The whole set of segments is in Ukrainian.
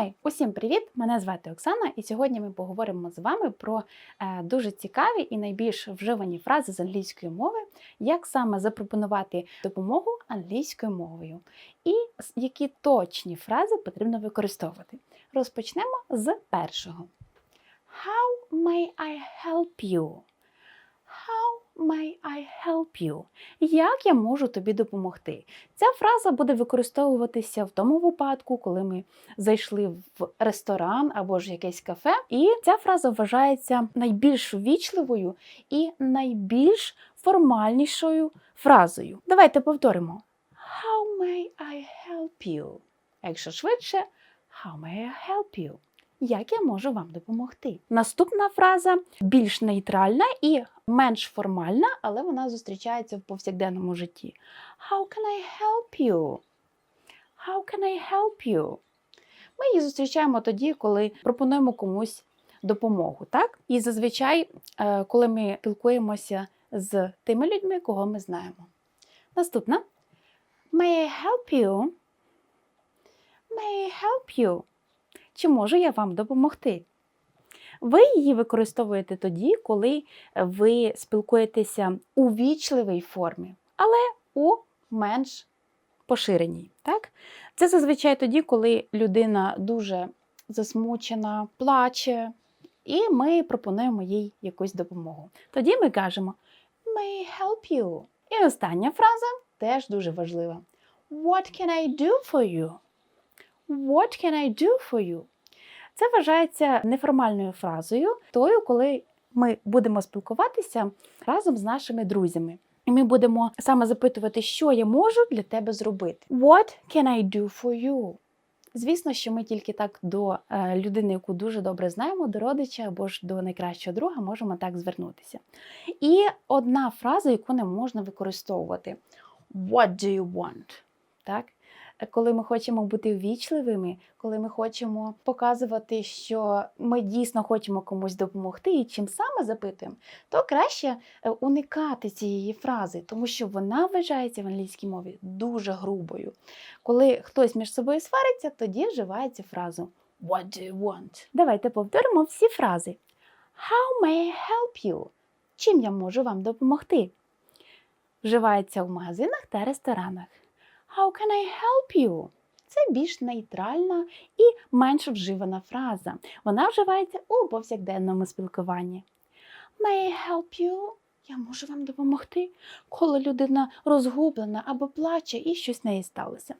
Хай! Усім привіт! Мене звати Оксана, і сьогодні ми поговоримо з вами про е, дуже цікаві і найбільш вживані фрази з англійської мови, як саме запропонувати допомогу англійською мовою, і які точні фрази потрібно використовувати. Розпочнемо з першого. How may I help you? May I help you? Як я можу тобі допомогти? Ця фраза буде використовуватися в тому випадку, коли ми зайшли в ресторан або ж якесь кафе. І ця фраза вважається найбільш ввічливою і найбільш формальнішою фразою. Давайте повторимо: How may I help you? Якщо швидше, How may I help you? Як я можу вам допомогти? Наступна фраза більш нейтральна і менш формальна, але вона зустрічається в повсякденному житті. How can I help you? How can I help you? Ми її зустрічаємо тоді, коли пропонуємо комусь допомогу. Так? І зазвичай, е, коли ми спілкуємося з тими людьми, кого ми знаємо. Наступна. May I help you? May I help you? Чи можу я вам допомогти? Ви її використовуєте тоді, коли ви спілкуєтеся у вічливій формі, але у менш поширеній. Так? Це зазвичай тоді, коли людина дуже засмучена, плаче, і ми пропонуємо їй якусь допомогу. Тоді ми кажемо May I help you? І остання фраза теж дуже важлива. What can I do for you? What can I do for you? Це вважається неформальною фразою, тою, коли ми будемо спілкуватися разом з нашими друзями. І ми будемо саме запитувати, що я можу для тебе зробити. What can I do for you? Звісно, що ми тільки так до е, людини, яку дуже добре знаємо, до родича або ж до найкращого друга, можемо так звернутися. І одна фраза, яку не можна використовувати: What do you want? Так? Коли ми хочемо бути ввічливими, коли ми хочемо показувати, що ми дійсно хочемо комусь допомогти, і чим саме запитуємо, то краще е, уникати цієї фрази, тому що вона вважається в англійській мові дуже грубою. Коли хтось між собою свариться, тоді вживається фразу What do you want? Давайте повторимо всі фрази. How may I help you? Чим я можу вам допомогти? Вживається в магазинах та ресторанах. How can I help you? Це більш нейтральна і менш вживана фраза. Вона вживається у повсякденному спілкуванні. May I help you? Я можу вам допомогти, коли людина розгублена або плаче і щось неї сталося.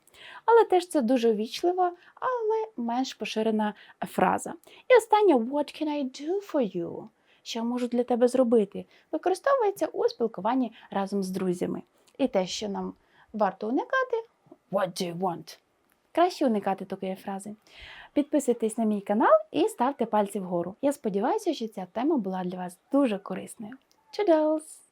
Але теж це дуже ввічлива, але менш поширена фраза. І остання What can I do for you? Що я можу для тебе зробити? Використовується у спілкуванні разом з друзями. І те, що нам варто уникати What do you want? Краще уникати такої фрази. Підписуйтесь на мій канал і ставте пальці вгору. Я сподіваюся, що ця тема була для вас дуже корисною. Чудос!